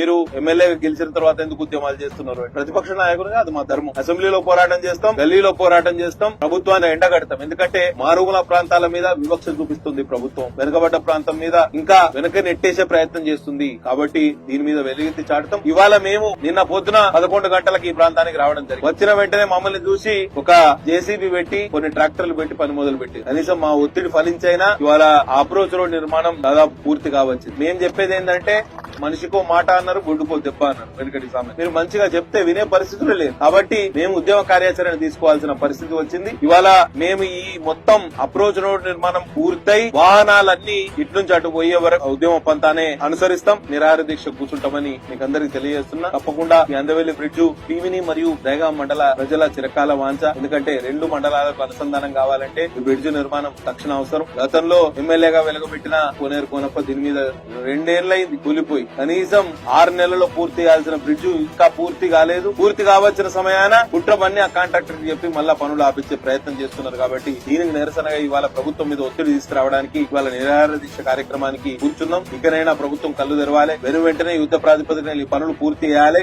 మీరు ఎమ్మెల్యే గెలిచిన తర్వాత ఎందుకు ఉద్యమాలు చేస్తున్నారు? ప్రతిపక్ష నాయకులుగా అది మా ధర్మం. అసెంబ్లీలో పోరాటం చేస్తాం ఢిల్లీలో పోరాటం చేస్తాం ప్రభుత్వాన్ని ఎండగడతాం. ఎందుకంటే మారుమూల ప్రాంతాల మీద వివక్ష చూపిస్తుంది ప్రభుత్వం. వెనుకబడ్డ ప్రాంతం మీద ఇంకా వెనక నెట్టేసే ప్రయత్నం చేస్తుంది. కాబట్టి దీని మీద వెలుగెత్తి చాటుతాం. ఇవాళ మేము నిన్న పొద్దున పదకొండు గంటలకు ఈ ప్రాంతానికి రావడం జరిగింది. వచ్చిన వెంటనే మమ్మల్ని చూసి ఒక జేసీబీ పెట్టి కొన్ని ట్రాక్టర్లు పెట్టి పని మొదలు పెట్టి కనీసం మా ఒత్తిడి ఫలించైనా ఇవాళ అప్రోచ్ రోడ్ నిర్మాణం దాదాపు పూర్తి కావచ్చు మేము చెప్పేది ఏంటంటే మనిషికో మాట అన్నారు గుడ్డుకో దెబ్బ అన్నారు. వెనుకటి స్వామి మీరు మంచిగా చెప్తే వినే పరిస్థితులు లేదు కాబట్టి మేము ఉద్యమ కార్యాచరణ తీసుకోవాల్సిన పరిస్థితి వచ్చింది. ఇవాళ మేము ఈ మొత్తం అప్రోచ్ రోడ్ నిర్మాణం పూర్తయి వాహనాలన్నీ ఇటు నుంచి అటు పోయే వరకు ఉద్యమ పంతానే అనుసరిస్తాం. నిరాహార దీక్ష కూర్చుంటామని మీకు అందరికి తెలియజేస్తున్నా. తప్పకుండా ఈ అందవెల్లి బ్రిడ్జ్ టీవీని మరియు దయగా మండల ప్రజల చిరకాల వాంఛ. ఎందుకంటే రెండు మండలాలకు అనుసంధానం కావాలంటే ఈ బ్రిడ్జ్ నిర్మాణం తక్షణ అవసరం. గతంలో ఎమ్మెల్యేగా వెలుగబెట్టిన కోనేరు కోనప్ప దీని మీద రెండేళ్ళైంది కూలిపోయి. కనీసం ఆరు నెలల్లో పూర్తి చేయాల్సిన బ్రిడ్జ్ ఇంకా పూర్తి కాలేదు. పూర్తి కావాల్సిన సమయాన కుట్రమని ఆ కాంట్రాక్టర్ చెప్పి మళ్ళా పనులు ఆపించే ప్రయత్నం చేస్తున్నారు కాబట్టి దీనికి నిరసనగా ఇవాళ ప్రభుత్వం మీద ఒత్తిడి తీసుకురావడానికి ఇవాళ నిరాహార దీక్ష కార్యక్రమానికి కూర్చున్నాం. ఇకనైనా ప్రభుత్వం కళ్ళు తెరవాలి. వెను వెంటనే యుద్ధ ప్రాతిపదికన ఈ పనులు పూర్తి చేయాలి.